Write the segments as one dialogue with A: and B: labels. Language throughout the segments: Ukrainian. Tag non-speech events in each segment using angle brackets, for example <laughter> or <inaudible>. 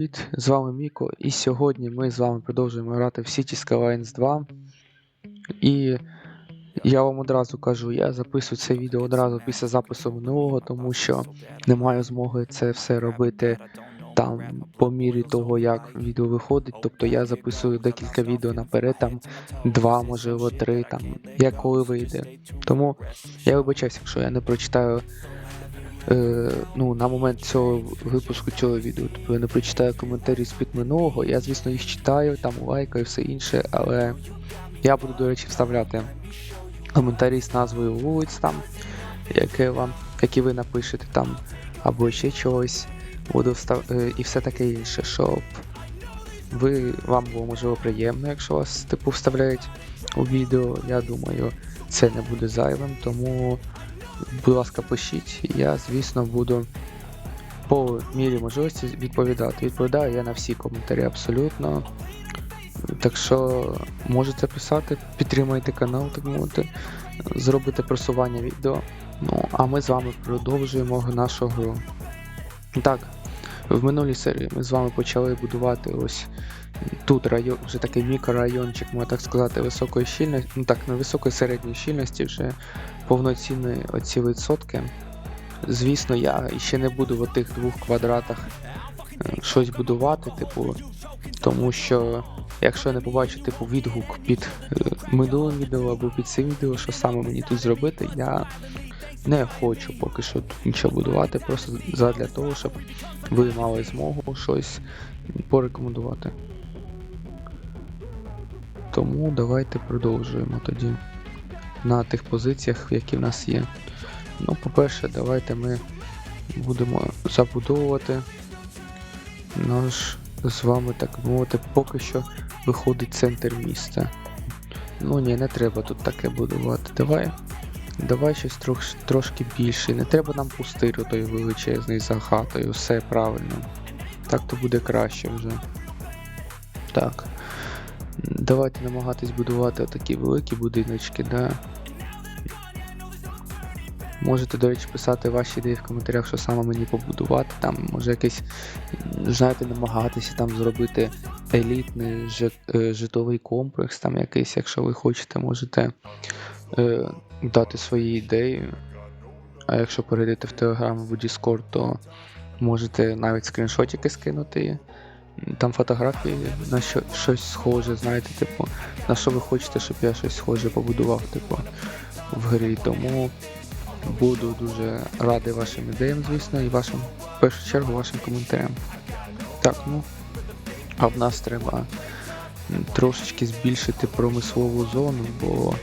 A: Привіт, з вами Міко, і сьогодні ми з вами продовжуємо грати в City Skylines 2. І я вам одразу кажу, я записую це відео одразу після запису минулого, тому що не маю змоги це все робити там по мірі того, як відео виходить. Тобто я записую декілька відео наперед, там два, можливо, три, там як коли вийде. Тому я вибачаюся, якщо я не прочитаю е, ну, на момент цього випуску цього відео. Тобто я не прочитаю коментарі з під минулого. Я, звісно, їх читаю, там лайкаю все інше, але я буду, до речі, вставляти коментарі з назвою вулиць там, яке вам, які ви напишете там, або ще чогось. Буду встав... е, і все таке інше, щоб ви вам було можливо приємно, якщо вас типу вставляють у відео. Я думаю, це не буде зайвим, тому будь ласка, пишіть. Я, звісно, буду по мірі можливості відповідати. Відповідаю я на всі коментарі абсолютно. Так що можете писати, підтримайте канал, так мовити, зробите просування відео. Ну, а ми з вами продовжуємо нашу гру. Так, в минулій серії ми з вами почали будувати ось тут район, вже такий мікрорайончик, можна так сказати, високої щільності, ну так, не високої середньої щільності, вже повноцінні оці відсотки. Звісно, я ще не буду в отих двох квадратах е, щось будувати, типу, тому що якщо я не побачу типу відгук під е, минулим відео або під цим відео, що саме мені тут зробити, я не хочу поки що тут нічого будувати, просто задля того, щоб ви мали змогу щось порекомендувати. Тому давайте продовжуємо тоді на тих позиціях, які в нас є. Ну, по-перше, давайте ми будемо забудовувати наш з вами, так мовити, поки що виходить центр міста. Ну ні, не треба тут таке будувати. Давай. Давай щось трош, трошки більше. Не треба нам пустир той величезний за хатою, все правильно. Так то буде краще вже. Так. Давайте намагатись будувати такі великі будиночки, да. Можете, до речі, писати ваші ідеї в коментарях, що саме мені побудувати. Там може якийсь, знаєте, намагатися там зробити елітний жит, е, житловий комплекс, там якийсь, якщо ви хочете, можете е, дати свої ідеї. А якщо перейдете в Telegram або Discord, то можете навіть скріншотики скинути. Там фотографії на що, щось схоже, знаєте, типу, на що ви хочете, щоб я щось схоже побудував, типу, в грі. Тому буду дуже радий вашим ідеям, звісно, і вашим, в першу чергу, вашим коментарям. Так, ну, а в нас треба трошечки збільшити промислову зону, бо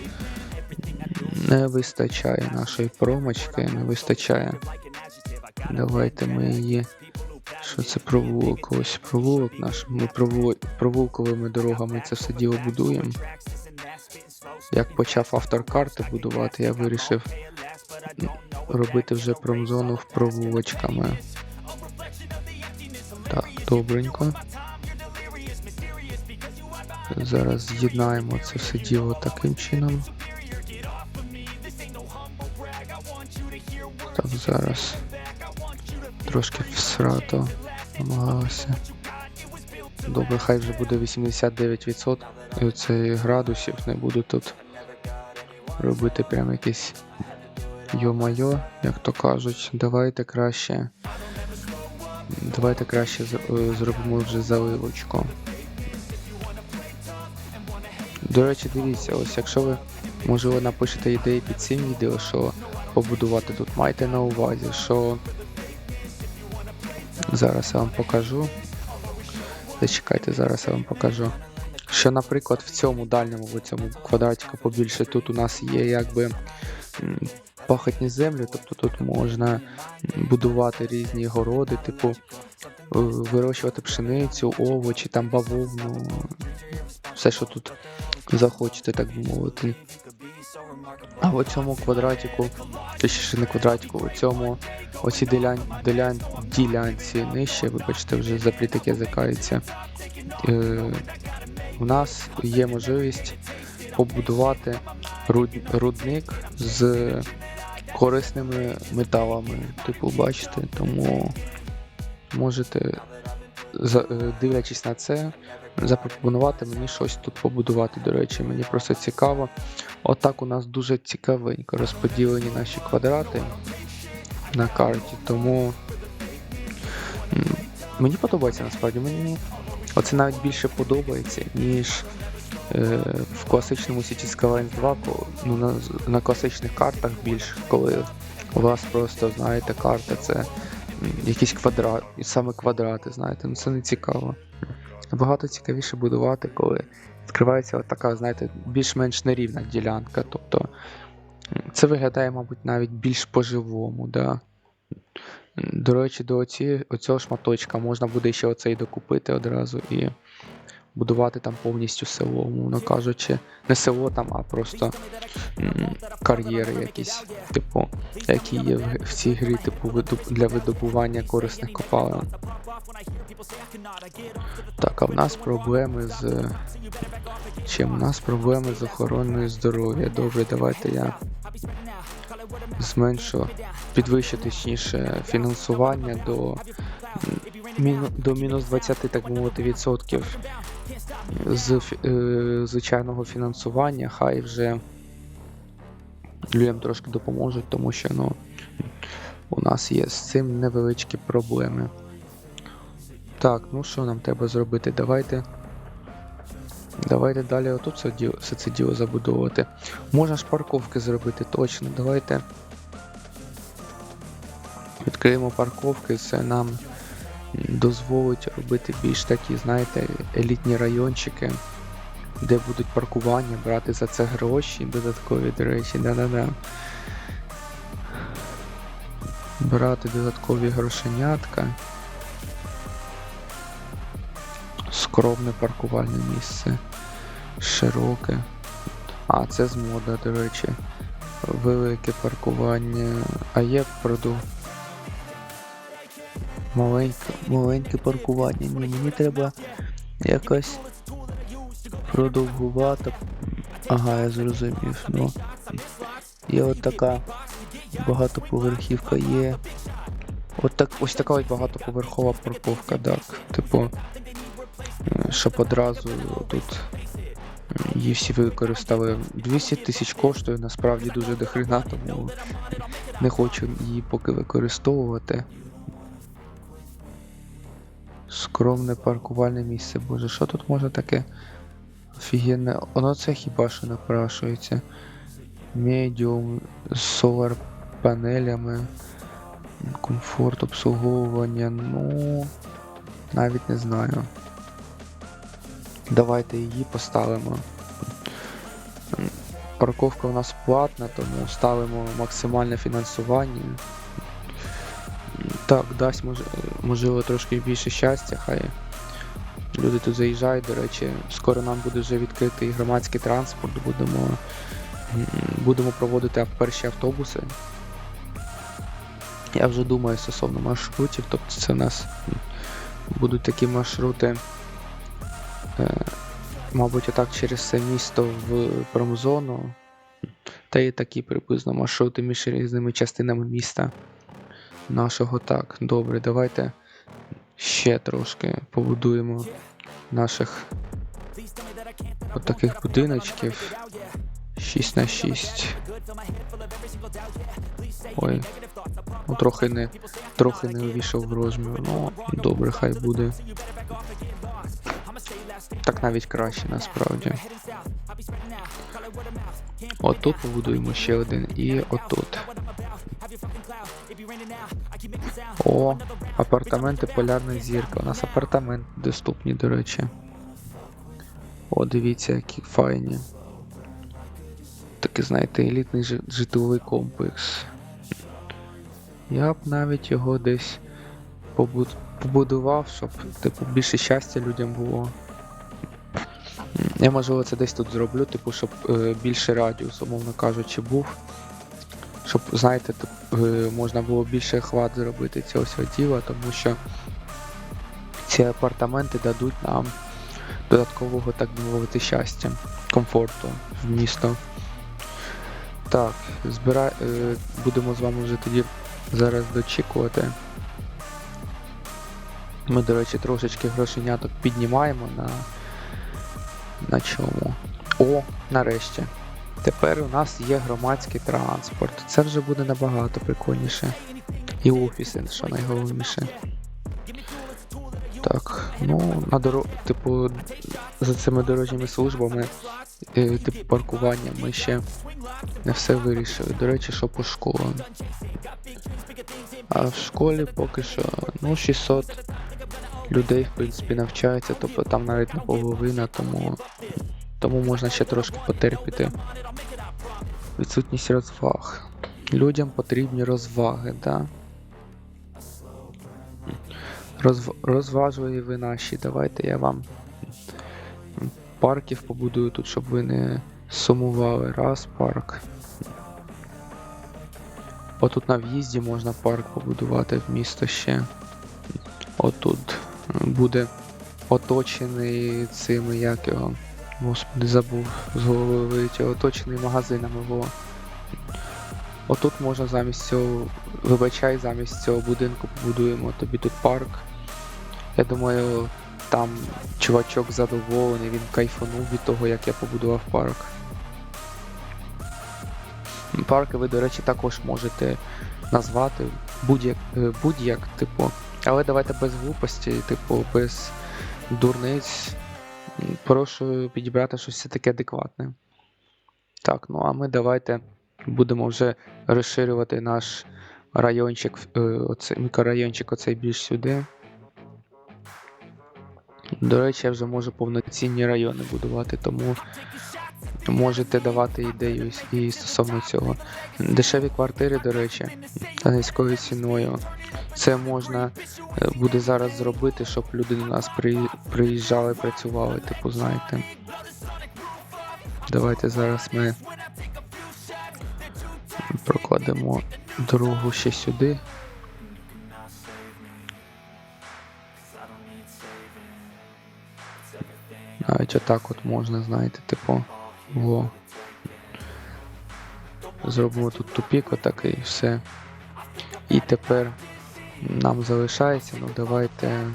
A: не вистачає нашої промочки, не вистачає. Давайте ми її. Що це провулок? Ось провулок наш. Ми прову- провулковими дорогами це все діло будуємо. Як почав автор карти будувати, я вирішив робити вже промзону в провулочками. Так, добренько. Зараз з'єднаємо це все діло таким чином. Так, зараз трошки всрато намагалося. Добре, хай вже буде 89% і оцей градусів не буду тут робити прям якийсь йо-майо, як то кажуть. Давайте краще. Давайте краще е, зробимо вже заливочку. До речі, дивіться, ось якщо ви можливо напишете ідеї під цим відео, що побудувати тут, майте на увазі, що зараз я вам покажу. Зачекайте, зараз я вам покажу. Що, наприклад, в цьому дальньому в цьому квадратику побільше тут у нас є якби пахотні землі, тобто тут можна будувати різні городи, типу е, вирощувати пшеницю, овочі, там бавовну, все, що тут захочете, так би мовити. А в цьому квадратику, точніше не квадратику, у цьому оці делян, делян, ділянці нижче, вибачте, вже заплітик язикається. Е, у нас є можливість побудувати руд, рудник з корисними металами. Типу, бачите, тому можете е, дивлячись на це, запропонувати мені щось тут побудувати. До речі, мені просто цікаво. Отак у нас дуже цікавенько розподілені наші квадрати на карті, тому мені подобається насправді. Мені оце навіть більше подобається, ніж е, в класичному Cities Skylines 2, ну, на, на класичних картах більш, коли у вас просто, знаєте, карта це якісь квадрат, і саме квадрати, знаєте, ну це не цікаво. Набагато цікавіше будувати, коли відкривається така, знаєте, більш-менш нерівна ділянка. Тобто це виглядає, мабуть, навіть більш по-живому, да. До речі, до оці, оцього шматочка можна буде ще оцей докупити одразу і будувати там повністю село, умовно кажучи. Не село там, а просто м, кар'єри якісь, типу, які є в, в цій грі, типу, видоб- для видобування корисних копалин. Так, а в нас проблеми з. Чим? У нас проблеми з охороною здоров'я. Добре, давайте я зменшу, підвищу точніше фінансування до, до мінус 20, так мовити, відсотків з е, звичайного фінансування. Хай вже людям трошки допоможуть, тому що ну, у нас є з цим невеличкі проблеми. Так, ну що нам треба зробити? Давайте. Давайте далі отут все, все це діло забудовувати. Можна ж парковки зробити, точно. Давайте. Відкриємо парковки, це нам дозволить робити більш такі, знаєте, елітні райончики, де будуть паркування, брати за це гроші, додаткові, до речі, да-да-да. Брати додаткові грошенятка. Скромне паркувальне місце. Широке. А, це з мода, до речі. Велике паркування. А є проду. Маленьке, маленьке паркування. Ні, мені треба якось продовгувати. Ага, я зрозумів. Ну. Є от така багатоповерхівка є. От так, ось така ось багатоповерхова парковка, так. Типу, щоб одразу тут її всі використали. 200 тисяч коштує, насправді дуже дохрена, тому не хочу її поки використовувати. Скромне паркувальне місце. Боже, що тут може таке офігенне? Воно це хіба що напрашується. Медіум з солар панелями. Комфорт обслуговування, ну навіть не знаю. Давайте її поставимо. Парковка у нас платна, тому ставимо максимальне фінансування. Так, дасть мож- можливо трошки більше щастя, хай люди тут заїжджають, до речі, скоро нам буде вже відкритий громадський транспорт, будемо, будемо проводити перші автобуси. Я вже думаю стосовно маршрутів, тобто це у нас будуть такі маршрути, е, мабуть, отак через це місто в промзону, та є такі приблизно маршрути між різними частинами міста нашого. Так, добре, давайте ще трошки побудуємо наших от таких будиночків 6 на 6. Ой, ну трохи не трохи не увійшов в розмір. Ну, добре, хай буде. Так навіть краще насправді. Отут побудуємо ще один і отут. О, апартаменти Полярна зірка. У нас апартаменти доступні, до речі. О, дивіться, які файні. Такий, знаєте, елітний жи- житловий комплекс. Я б навіть його десь побуд- побудував, щоб типу більше щастя людям було. Я можливо це десь тут зроблю, типу, щоб е, більше радіус, умовно кажучи, був. Щоб, знаєте, е, можна було більше хват зробити цього всього тому що ці апартаменти дадуть нам додаткового, так би мовити, щастя, комфорту в місто. Так, збира... е, будемо з вами вже тоді зараз дочікувати. Ми, до речі, трошечки грошеняток піднімаємо на. На чому? О, нарешті. Тепер у нас є громадський транспорт. Це вже буде набагато прикольніше. І офіси, що найголовніше. Так, ну, на дорог, типу, за цими дорожніми службами, е, типу паркування, ми ще не все вирішили. До речі, що по школам. А в школі поки що, ну, 600 людей, в принципі, навчається, тобто там навіть не половина, тому, тому можна ще трошки потерпіти. Відсутність розваг. Людям потрібні розваги, да? Розв... Розважливі ви наші. Давайте я вам парків побудую тут, щоб ви не сумували. Раз парк. Отут на в'їзді можна парк побудувати в місто ще. Отут буде оточений цими, як його. Господи, забув з голови вилетіло, оточений магазинами, во. Отут можна замість цього, вибачай, замість цього будинку побудуємо тобі тут парк. Я думаю, там чувачок задоволений, він кайфанув від того, як я побудував парк. Парки ви, до речі, також можете назвати будь-як, е, будь-як, типу. Але давайте без глупості, типу, без дурниць. Прошу підібрати щось таке адекватне. Так, ну а ми давайте будемо вже розширювати наш райончик, е, оцей, мікрорайончик оцей більш сюди. До речі, я вже можу повноцінні райони будувати, тому можете давати ідею і стосовно цього. Дешеві квартири, до речі, за низькою ціною. Це можна е, буде зараз зробити, щоб люди до нас приїжджали, працювали, типу, знаєте. Давайте зараз ми прокладемо дорогу ще сюди. Навіть отак от можна, знаєте, типу, во. Зробимо тут тупік отакий, все. І тепер нам залишається, ну давайте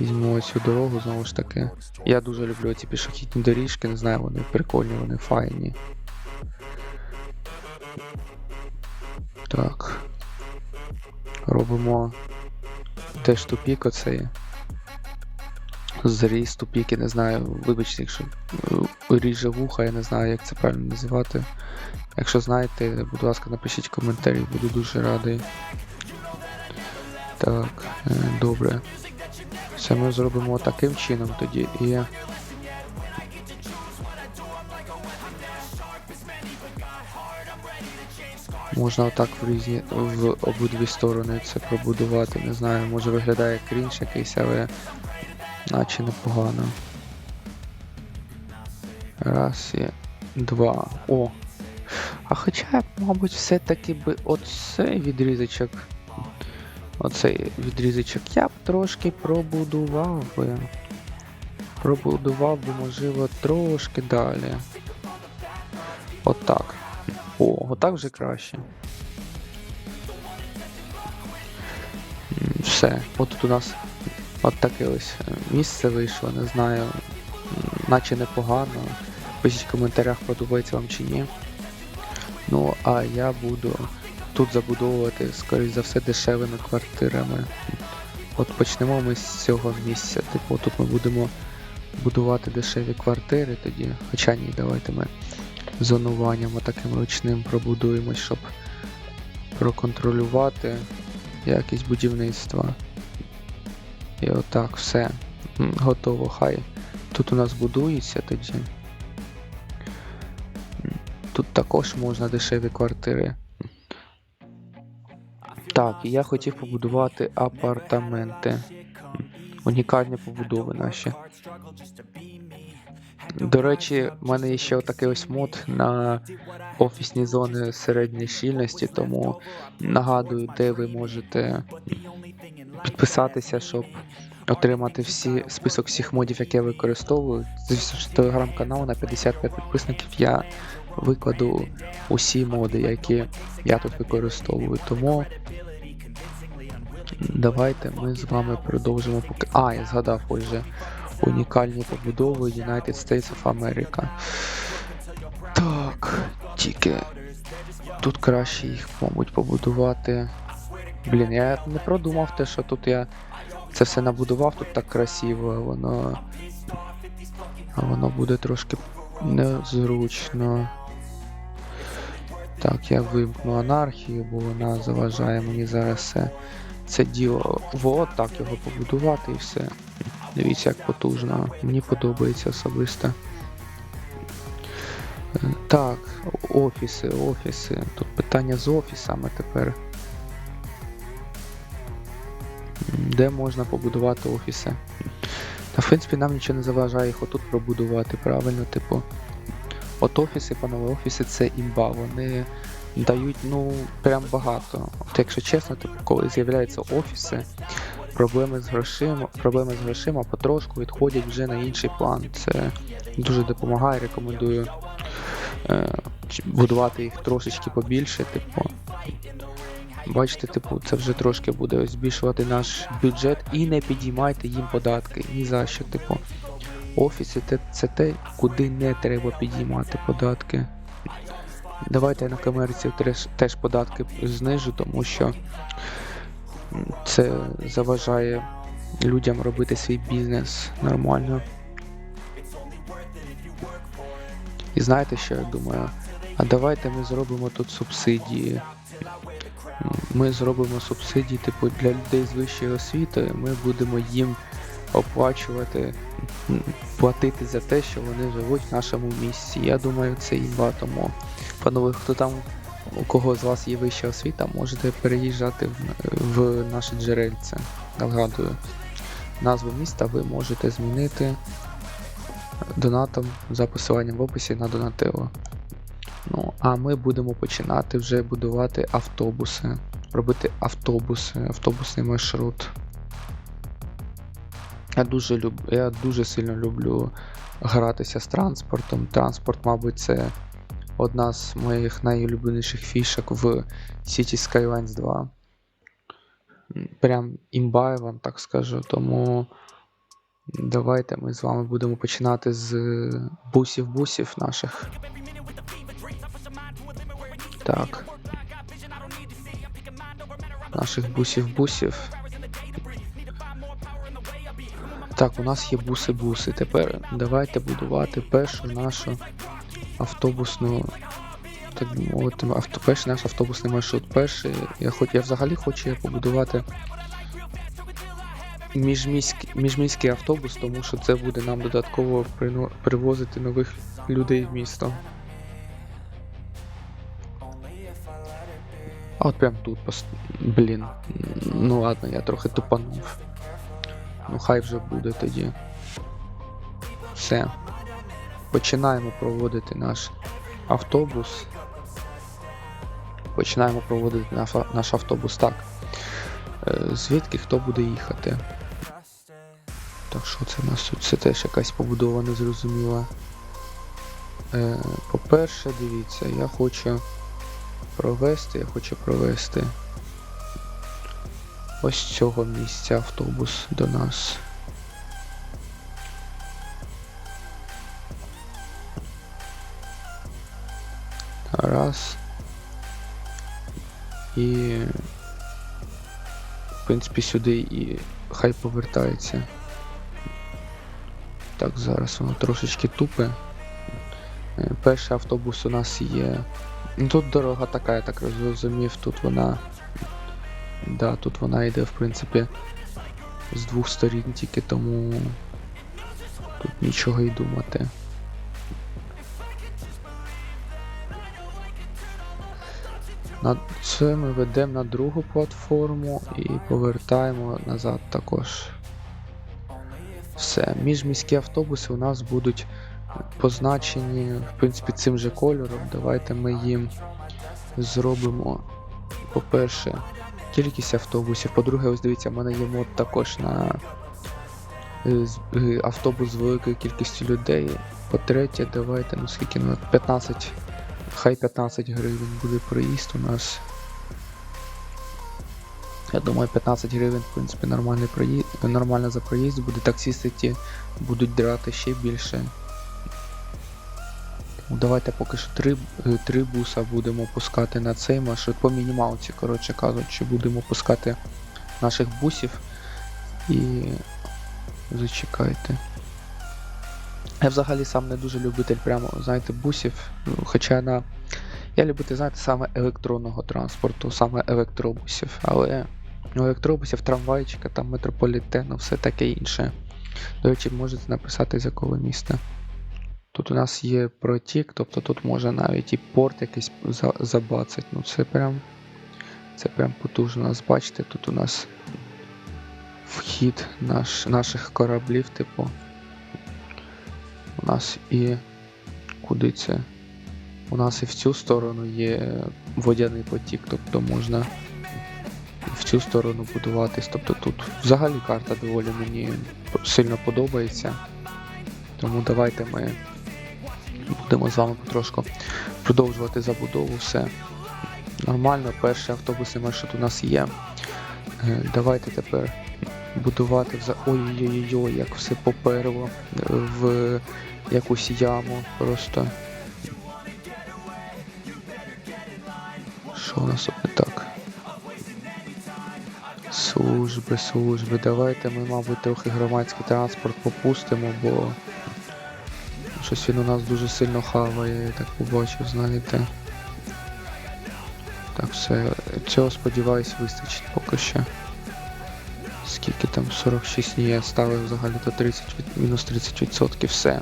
A: візьмемо цю дорогу знову ж таки. Я дуже люблю ці пішохідні доріжки, не знаю, вони прикольні, вони файні. Так. Робимо теж тупік оцей. Зріз тупік, я не знаю, вибачте, якщо е, ріже вуха, я не знаю, як це правильно називати. Якщо знаєте, будь ласка, напишіть коментарі, буду дуже радий. Так, е, добре. Це ми зробимо таким чином тоді і. Можна отак в різні в обидві сторони це пробудувати. Не знаю, може виглядає крінж якийсь, але наче непогано. Раз і два. О! А хоча мабуть, все-таки би оцей відрізочок. Оцей відрізочок я б трошки пробудував би. Пробудував би, можливо, трошки далі. Отак. О, отак вже краще. Все. От тут у нас от таке ось е, місце вийшло, не знаю. Наче непогано. Пишіть в коментарях, подобається вам чи ні. Ну, а я буду тут забудовувати, скоріш за все, дешевими квартирами. От почнемо ми з цього місця. Типу, тут ми будемо будувати дешеві квартири тоді. Хоча ні, давайте ми зонуванням таким ручним пробудуємось, щоб проконтролювати якість будівництва. І отак, все. Готово, хай. Тут у нас будується тоді. Тут також можна дешеві квартири. Так, і я хотів побудувати апартаменти. Унікальні побудови наші. До речі, в мене є ще отакий ось мод на офісні зони середньої щільності, тому нагадую, де ви можете підписатися, щоб отримати всі список всіх модів, які я використовую. Звісно ж, телеграм-канал на 55 підписників я викладу усі моди, які я тут використовую. Тому Давайте ми з вами продовжимо поки. А, я згадав ось же унікальні побудови United States of America. Так, тільки тут краще їх, мабуть, побудувати. Блін, я не продумав те, що тут я це все набудував, тут так красиво, а воно. А воно буде трошки незручно. Так, я вимкну анархію, бо вона заважає мені зараз все це діло. Вот так його побудувати і все. Дивіться, як потужно. Мені подобається особисто. Е, Так, офіси, офіси. Тут питання з офісами тепер. Де можна побудувати офіси? Та в принципі нам нічого не заважає їх отут пробудувати, правильно, типу. От офіси, панове, офіси це імба, вони дають, ну, прям багато. От якщо чесно, типу, коли з'являються офіси, проблеми з грошима, проблеми з грошима потрошку відходять вже на інший план. Це дуже допомагає, рекомендую е, будувати їх трошечки побільше, типу. Бачите, типу, це вже трошки буде збільшувати наш бюджет і не підіймайте їм податки. Ні за що, типу. Офіси це, це те, куди не треба підіймати податки. Давайте я на комерцію теж, теж податки знижу, тому що це заважає людям робити свій бізнес нормально. І знаєте, що я думаю? А давайте ми зробимо тут субсидії. Ми зробимо субсидії, типу, для людей з вищою освітою. Ми будемо їм оплачувати, платити за те, що вони живуть в нашому місті. Я думаю, це імба, тому панове, хто там, у кого з вас є вища освіта, можете переїжджати в, в наше джерельце. Нагадую, назву міста ви можете змінити донатом за посиланням в описі на Донателло. Ну, а ми будемо починати вже будувати автобуси. Робити автобуси, автобусний маршрут. Я дуже люб... я дуже сильно люблю гратися з транспортом. Транспорт, мабуть, це одна з моїх найулюбленіших фішок в City Skylines 2. Прям імба, я вам так скажу. Тому давайте ми з вами будемо починати з бусів-бусів наших. Так. Наших бусів-бусів. Так, у нас є буси-буси. Тепер давайте будувати першу нашу автобусну. Так мовити, авто, перший наш автобусний маршрут. Перший. Я хоч я взагалі хочу побудувати міжміський, міжміський автобус, тому що це буде нам додатково привозити нових людей в місто. А от прям тут пос... Блін. Ну ладно, я трохи тупанув. Ну хай вже буде тоді. Все. Починаємо проводити наш автобус. Починаємо проводити наш, автобус. Так. Е, звідки хто буде їхати? Так, що це в нас тут? Це теж якась побудова незрозуміла. Е, по-перше, дивіться, я хочу провести, я хочу провести ось з цього місця автобус до нас. Раз. І в принципі сюди і хай повертається. Так, зараз воно трошечки тупе. Е, Перший автобус у нас є. Ну тут дорога така, я так зрозумів, тут вона. Да, тут вона йде, в принципі, з двох сторін тільки тому тут нічого й думати. На це ми ведемо на другу платформу і повертаємо назад також. Все, міжміські автобуси у нас будуть позначені, в принципі, цим же кольором. Давайте ми їм зробимо, по-перше, кількість автобусів. По-друге, ось дивіться, в мене є мод також на е, е, автобус з великою кількістю людей. По-третє, давайте, ну скільки ну, 15, хай 15 гривень буде проїзд у нас. Я думаю, 15 гривень, в принципі, нормальний проїзд, нормально за проїзд буде. Таксісти ті будуть драти ще більше. Тому давайте поки що три, е, три буса будемо пускати на цей маршрут. По мінімалці, коротше кажучи, будемо пускати наших бусів. І зачекайте. Я взагалі сам не дуже любитель прямо, знаєте, бусів. Ну, Хоча на. Я любитель, знаєте, саме електронного транспорту, саме електробусів. Але у електробусів, трамвайчика, там метрополітену, все таке інше. До речі, можете написати з якого міста. Тут у нас є протік, тобто тут може навіть і порт якийсь за- забацать. Ну це прям. Це прям потужно. Нас бачите, тут у нас вхід наш, наших кораблів, типу. У нас і. Куди це? У нас і в цю сторону є водяний потік, тобто можна в цю сторону будуватись. Тобто тут взагалі карта доволі мені сильно подобається. Тому давайте ми будемо з вами потрошку продовжувати забудову. Все нормально. Перший автобусний маршрут у нас є. Е, Давайте тепер будувати вза. Ой-ой-ой, як все поперло в якусь яму просто. Що у нас тут не так? Служби, служби. Давайте ми, мабуть, трохи громадський транспорт попустимо, бо щось він у нас дуже сильно хаває, я так побачив, знаєте. Так, все. Цього сподіваюсь вистачить поки що. Скільки там 46 ні, я ставив взагалі то 30, мінус 30%, все.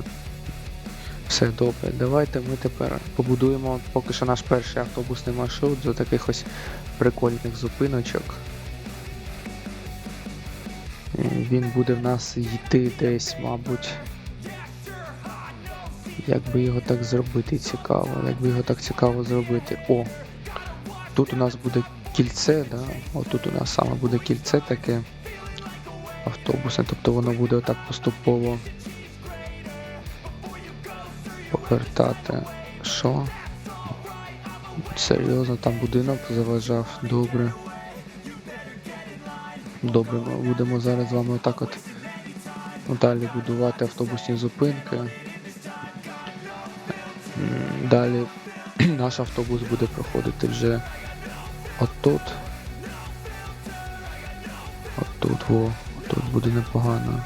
A: Все добре. Давайте ми тепер побудуємо поки що наш перший автобусний маршрут за таких ось прикольних зупиночок. Е, Він буде в нас йти десь, мабуть. Як би його так зробити цікаво, як би його так цікаво зробити. О! Тут у нас буде кільце, да? Отут у нас саме буде кільце таке автобусне, тобто воно буде отак поступово повертати. Що? Серйозно, там будинок заважав, добре. Добре, ми будемо зараз з вами отак от далі будувати автобусні зупинки. Далі <clears throat> наш автобус буде проходити вже отут. Отут, во, тут буде непогано.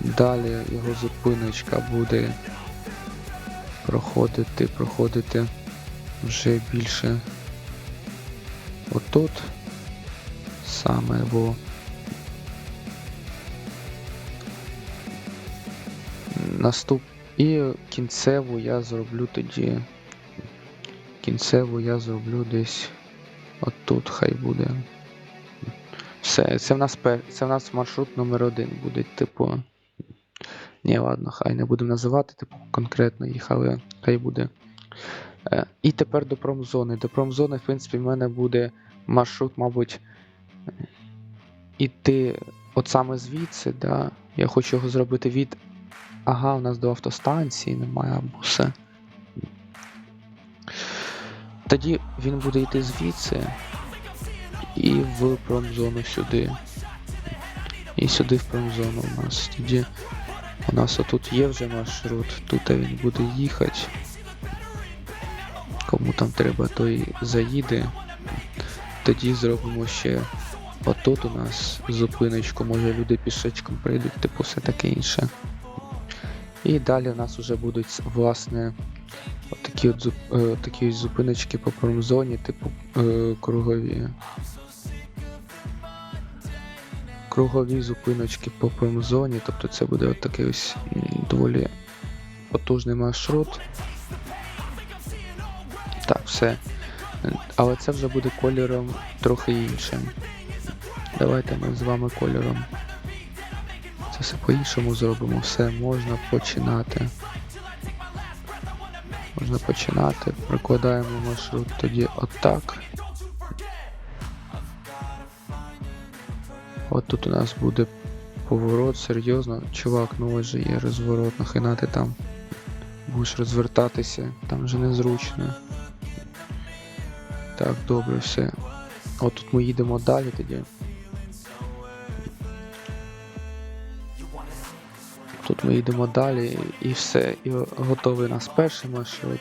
A: Далі його зупиночка буде проходити, проходити вже більше отут. Саме во. Наступ. І кінцеву я зроблю тоді. Кінцеву я зроблю десь отут хай буде. Все, це в нас це в нас маршрут номер один буде, типу. Ні, ладно, хай не будемо називати, типу, конкретно їх, але хай буде. Е, і тепер до промзони. До промзони, в принципі, в мене буде маршрут, мабуть, іти от саме звідси, да. Я хочу його зробити від. Ага, у нас до автостанції немає буса. Тоді він буде йти звідси і в промзону сюди. І сюди в промзону у нас. Тоді у нас отут є вже маршрут, тут він буде їхати. Кому там треба, той заїде. Тоді зробимо ще отут у нас зупиночку, може люди пішечком прийдуть, типу все таке інше. І далі у нас вже будуть, власне, такі от, е, такі зупиночки по промзоні, типу е, кругові. Кругові зупиночки по промзоні, тобто це буде от такий ось доволі потужний маршрут. Так, все. Але це вже буде кольором трохи іншим. Давайте ми з вами кольором. Це все по-іншому зробимо. Все, можна починати. Можна починати. Прикладаємо маршрут тоді отак. От тут у нас буде поворот, серйозно. Чувак, ну ось же є розворот, нахрена ти там будеш розвертатися, там вже незручно. Так, добре, все. От тут ми їдемо далі тоді. Тут ми їдемо далі і все. І готовий нас перший маршрут.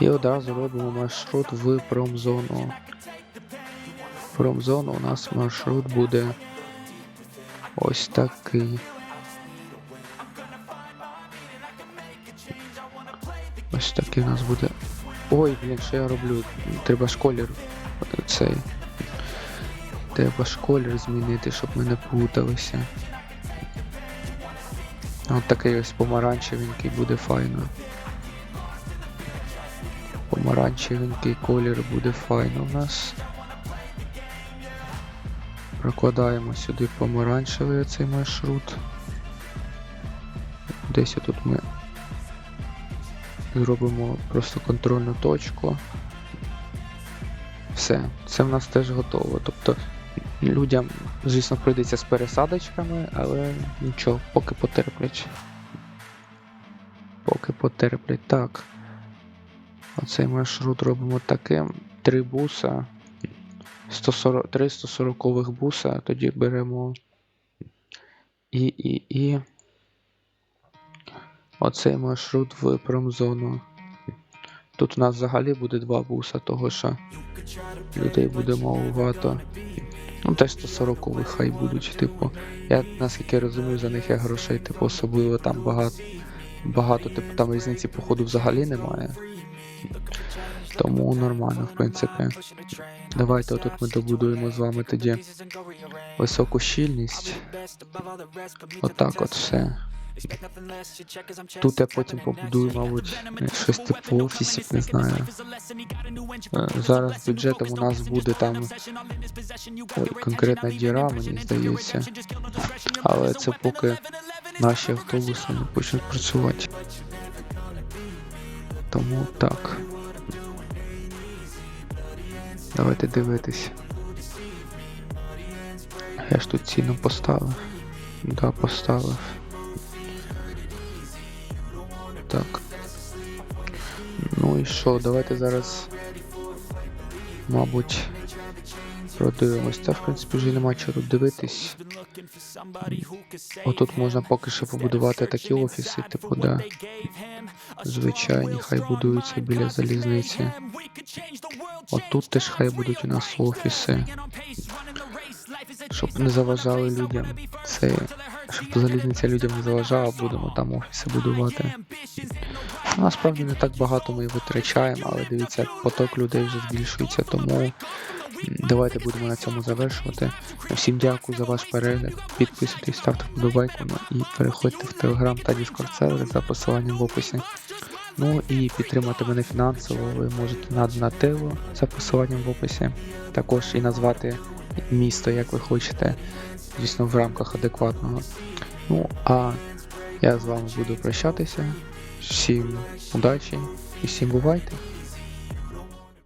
A: І одразу робимо маршрут в промзону. В промзону у нас маршрут буде ось такий. Ось такий у нас буде. Ой, блін, що я роблю? Треба ж колір цей. Треба ж колір змінити, щоб ми не плуталися. От такий ось помаранчевенький буде файно. Помаранчевенький колір буде файно у нас. Прокладаємо сюди помаранчевий цей маршрут. Десь тут ми зробимо просто контрольну точку. Все, це в нас теж готово. Тобто людям, звісно, прийдеться з пересадочками, але нічого, поки потерплять. Поки потерплять. Так. Оцей маршрут робимо таким. Три буса. 140, три 140 буса, тоді беремо і, і, і. Оцей маршрут в промзону. Тут у нас взагалі буде два буса, того що людей буде маловато. Ну, теж 140 хай будуть, типу. Я наскільки розумію, за них я грошей, типу, особливо там багато. Багато, типу, там різниці походу взагалі немає. Тому нормально, в принципі. Давайте отут ми добудуємо з вами тоді високу щільність. Отак от все. Тут я потім побудую, мабуть, щось типу офісів, не знаю. Е, Зараз бюджетом у нас буде там конкретна діра, мені здається. Але це поки наші автобуси не почнуть працювати. Тому так. Давайте дивитись. Я ж тут ціну поставив. Да, поставив. Так. Ну і що, давайте зараз. Мабуть. Продивимось. Та в принципі вже нема чого дивитись. Отут можна поки що побудувати такі офіси, типу, да. Звичайні, хай будуються біля залізниці. Отут теж хай будуть у нас офіси. Щоб не заважали людям. Це щоб залізниця людям не заважала, будемо там офіси будувати. Ну, Насправді не так багато ми витрачаємо, але дивіться, поток людей вже збільшується, тому давайте будемо на цьому завершувати. Всім дякую за ваш перегляд. Підписуйтесь, ставте вподобайку ну, і переходьте в Телеграм та Discord сервер за посиланням в описі. Ну і підтримати мене фінансово ви можете на Донателло за посиланням в описі. Також і назвати місто, як ви хочете, звісно, в рамках адекватного. Ну, а я з вами буду прощатися. Всім удачі і всім бувайте!